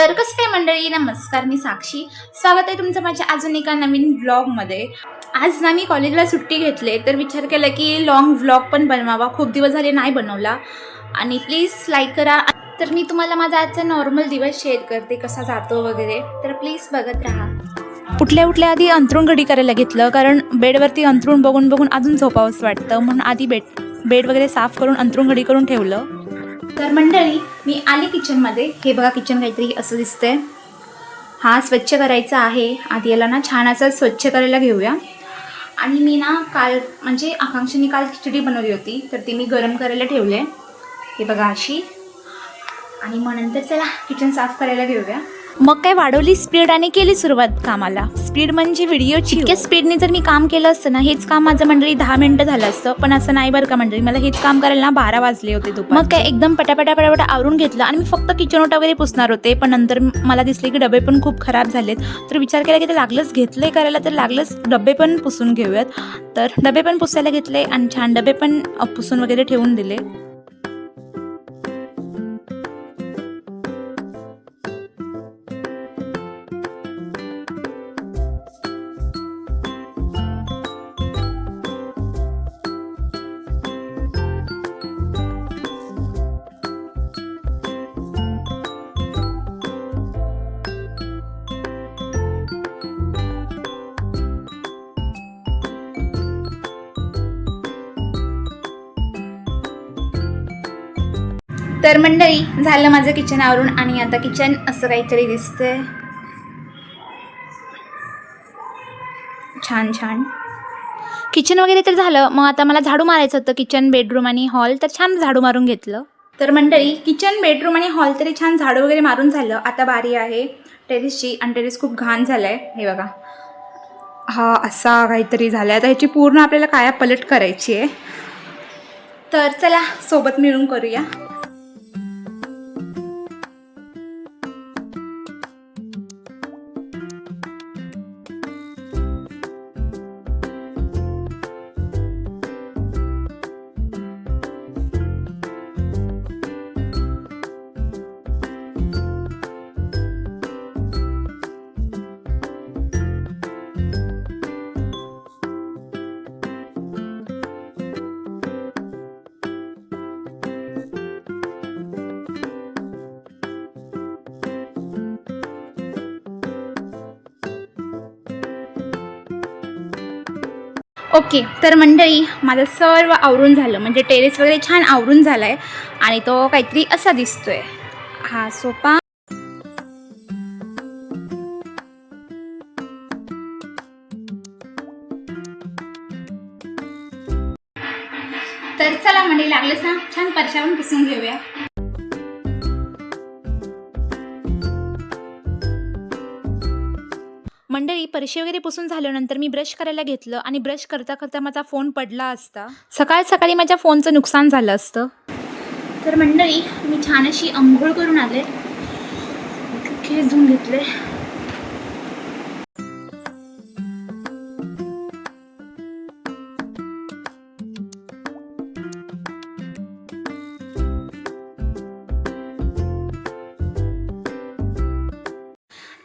तर कसं काय मंडळी? नमस्कार मी साक्षी. स्वागत आहे तुमचं माझ्या अजून एका नवीन व्लॉगमध्ये आज ना मी कॉलेजला सुट्टी घेतले तर विचार केला की लॉंग व्लॉग पण बनवावा. खूप दिवस झाले नाही बनवला. आणि प्लीज लाईक करा. तर मी तुम्हाला माझा आजचा नॉर्मल दिवस शेअर करते कसा जातो वगैरे. तर प्लीज बघत राहा. उठल्या उठल्या आधी अंथरूण घडी करायला घेतलं कारण बेडवरती अंथरूण बघून बघून अजून झोपावंसं वाटतं. म्हणून आधी बेड बेड वगैरे साफ करून अंथरूण घडी करून ठेवलं. तर मंडळी मी आले किचनमध्ये हे बघा किचन काहीतरी असं दिसतंय. हा स्वच्छ करायचा आहे. आधी याला ना छान असं स्वच्छ करायला घेऊया. आणि मी ना काल म्हणजे आकांक्षाने काल खिचडी बनवली होती तर ती मी गरम करायला ठेवले. हे बघा अशी. आणि मग नंतर चला किचन साफ करायला घेऊया. मग काय वाढवली स्पीड आणि केली सुरुवात कामाला? स्पीड म्हणजे व्हिडिओची इतक्या स्पीडने जर मी काम केलं असतं ना हेच काम माझं मंडळी दहा मिनिटं झालं असतं. पण असं नाही बरं का मंडळी मला हेच काम करायला ना बारा वाजले होते दुपार मग काय एकदम पटापटा पटापटा आवरून घेतलं आणि मी फक्त किचन ओटा वगैरे पुसणार होते. पण नंतर मला दिसले की डबे पण खूप खराब झालेत. तर विचार केला की ते लागलंच घेतलंय करायला तर लागलंच डबे पण पुसून घेऊयात. तर डबे पण पुसायला घेतले आणि छान डबे पण पुसून वगैरे ठेवून दिले. तर मंडळी झालं माझं किचन आवरून आणि आता किचन असं काहीतरी दिसतंय. छान छान. किचन वगैरे तर झालं. मग आता मला झाडू मारायचं होतं किचन बेडरूम आणि हॉल तर छान झाडू मारून घेतलं. तर मंडळी किचन बेडरूम आणि हॉल तरी छान झाडू वगैरे मारून झालं. आता बारी आहे. टेरेसची आणि टेरेस खूप घाण झालं आहे हे बघा. हा असा काहीतरी झाला आहे आता ह्याची पूर्ण आपल्याला काया पलट करायची आहे. तर चला सोबत मिळून करूया. ओके तर मंडळी माझं सर्व आवरून झालं. म्हणजे टेरेस वगैरे छान आवरून झाला आहे आणि तो काहीतरी असा दिसतोय. हा सोपा. तर चला मंडळी लागलेच ना? छान परशावून पुसून घेऊया. मंडळी परशी वगैरे पुसून झाल्यानंतर मी ब्रश करायला घेतलं आणि ब्रश करता करता माझा फोन पडला असता. सकाळ सकाळी माझ्या फोनचं नुकसान झालं असतं. तर मंडळी मी छान अशी आंघोळ करून आले. केस धुवून घेतले.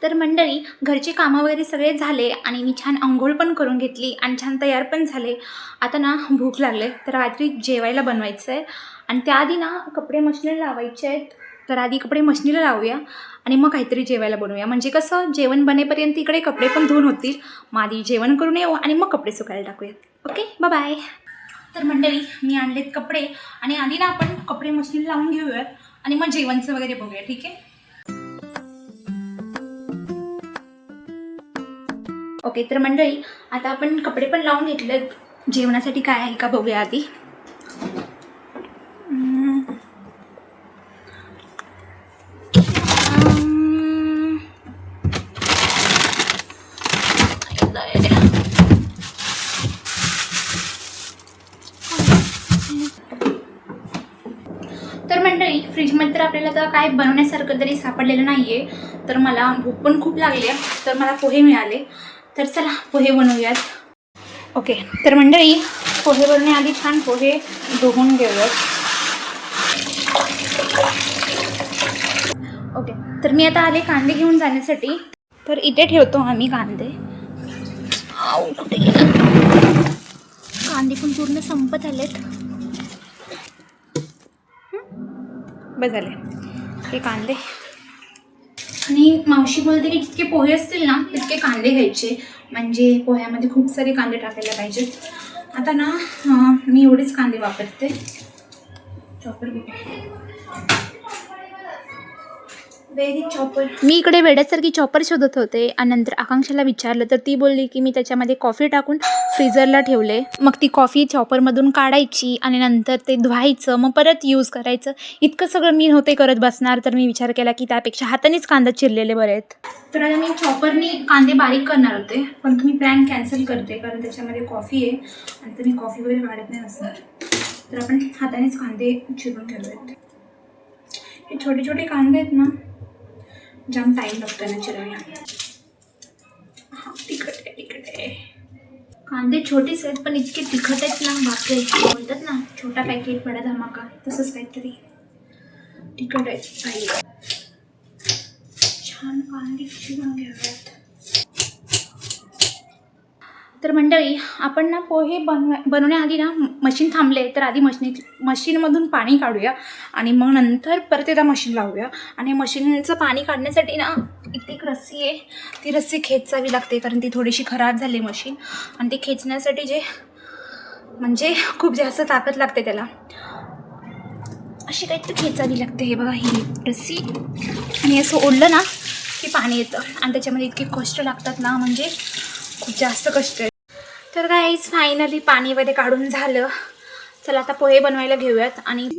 तर मंडळी घरचे कामं वगैरे सगळे झाले आणि मी छान आंघोळ पण करून घेतली आणि छान तयार पण झाले. आता ना भूक लागले तर रात्री जेवायला बनवायचं आहे आणि त्याआधी ना कपडे मशनीला लावायचे आहेत. तर आधी कपडे मशनीला लावूया आणि मग काहीतरी जेवायला बनवूया. म्हणजे कसं जेवण बनेपर्यंत इकडे कपडे पण धुवून होतील. मग आधी जेवण करून येऊ आणि मग कपडे सुकायला टाकूयात. ओके? बाय तर मंडळी मी आणलेत कपडे आणि आधी ना आपण कपडे मशीन लावून घेऊयात आणि मग जेवणचं वगैरे बघूया ठीक आहे? ओके तर मंडळी आता आपण कपडे पण लावून घेतले जेवणासाठी काय आहे का बघूया आधी. तर मंडळी फ्रीजमध्ये तर आपल्याला तर काय बनवण्यासारखं तरी सापडलेलं नाही आहे तर मला भूक पण खूप लागली आहे. तर मला पोहे मिळाले. तर चला पोहे बनवूयात. ओके तर मंडळी पोहे बनवण्याआधी छान पोहे धुवून घेऊयात. ओके तर मी आता आले कांदे घेऊन जाण्यासाठी. तर इथे ठेवतो आम्ही कांदे. कुठे कांदे पण पूर्ण संपत आलेत. बस झाले. हे कांदे. आणि मावशी बोलते की जितके पोहे असतील ना तितके कांदे घ्यायचे. म्हणजे पोह्यामध्ये खूप सारे कांदे टाकायला पाहिजेत आता ना मी एवढेच कांदे वापरते. मी इकडे वेड्यासारखी चॉपर शोधत होते आणि नंतर आकांक्षाला विचारलं. तर ती बोलली की मी त्याच्यामध्ये कॉफी टाकून फ्रीझरला ठेवले. मग ती कॉफी चॉपरमधून काढायची आणि नंतर ते धुवायचं मग परत यूज करायचं. इतकं सगळं मी नव्हते करत बसणार तर मी विचार केला की त्यापेक्षा हातानेच कांदा चिरलेले बरे आहेत तर आता मी चॉपरनी कांदे बारीक करणार होते पण तुम्ही प्लॅन कॅन्सल करते कारण त्याच्यामध्ये कॉफी आहे आणि मी कॉफी वगैरे काढत नाही असणार तर आपण हातानेच कांदे चिरून घेऊयात हे छोटे छोटे कांदे आहेत ना जाम टाईम लागतो ना चिरायला तिखट आहे तिखट आहे. कांदे छोटेच आहेत पण इतके तिखट आहेत ना बापरे बोलतात ना छोटा पॅकेट बडा धमाका तसंच काहीतरी. तिखट आहेत छान कांदे चिरून घ्याव्यात तर मंडळी आपण ना पोहे बनव बनवण्याआधी ना मशीन थांबले तर आधी मशीन मशीनमधून पाणी काढूया आणि मग नंतर परत एकदा मशीन लावूया. आणि मशीनचं पाणी काढण्यासाठी ना इथे एक रस्सी आहे. ती रस्सी खेचावी लागते कारण ती थोडीशी खराब झाली मशीन. आणि ती खेचण्यासाठी जे म्हणजे खूप जास्त ताकद लागते त्याला. अशी काहीतरी खेचावी लागते हे बघा ही रस्सी. आणि असं ओढलं ना की पाणी येतं. आणि त्याच्यामध्ये इतके कष्ट लागतात ना म्हणजे खूप जास्त कष्ट आहे. तर काहीच फायनली पाणी वगैरे काढून झालं. चला आता पोहे बनवायला घेऊयात आणि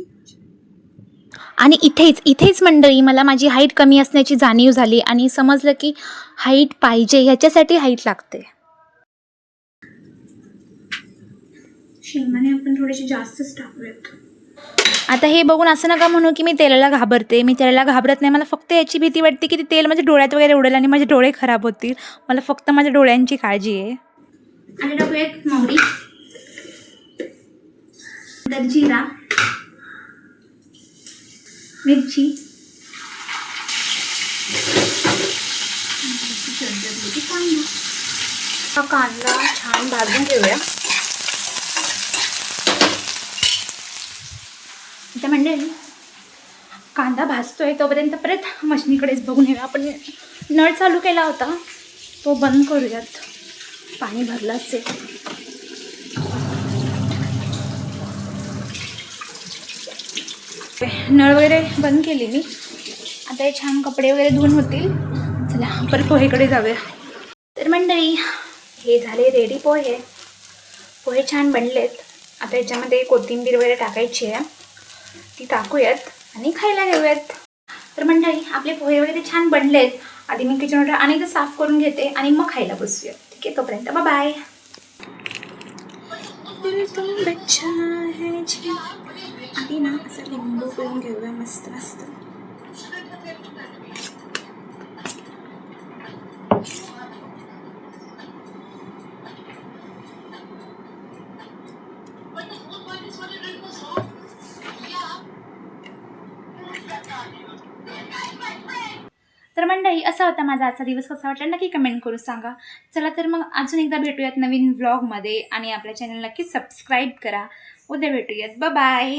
आणि इथेच इथेच मंडळी मला माझी हाईट कमी असण्याची जाणीव झाली आणि समजलं की हाईट पाहिजे ह्याच्यासाठी हाईट लागते. आपण थोडेसे जास्तच टाकूयात. आता हे बघून असं नका म्हणू की मी तेलाला घाबरते. मी तेलाला घाबरत नाही. मला फक्त याची भीती वाटते की ते तेल माझ्या डोळ्यात वगैरे उडेल आणि माझे डोळे खराब होतील. मला फक्त माझ्या डोळ्यांची काळजी आहे. आणि टाकूयात मोहरी. नंतर जिरा. मिरची. हा कांदा छान भाजून घेऊया. आता म्हणजे कांदा भाजतोय तोपर्यंत परत मशनीकडेच बघून येऊया आपण नळ चालू केला होता तो बंद करूयात. पाणी भरलं असेल. नळ वगैरे बंद केली मी. आता हे छान कपडे वगैरे धुवून होतील. चला परत पोहेकडे जाऊया. तर मंडळी हे झाले रेडी पोहे. पोहे छान बनलेत. आता याच्यामध्ये कोथिंबीर वगैरे टाकायची आहे. ती टाकूयात आणि खायला घेऊयात. तर मंडळी आपले पोहे वगैरे छान बनलेत. आधी मी किचनवर अनेकदा साफ करून घेते आणि मग खायला बसूया ठीक आहे तोपर्यंत बाय आधी ना असं लिंबू पिळून घेऊया मस्त मस्त. मंडळी असा होता माझा आजचा दिवस. कसा वाटला नक्की कमेंट करून सांगा. चला तर मग अजून एकदा भेटूयात नवीन व्लॉगमध्ये आणि आपल्या चॅनल नक्की सबस्क्राईब करा. उद्या भेटूयात. बाय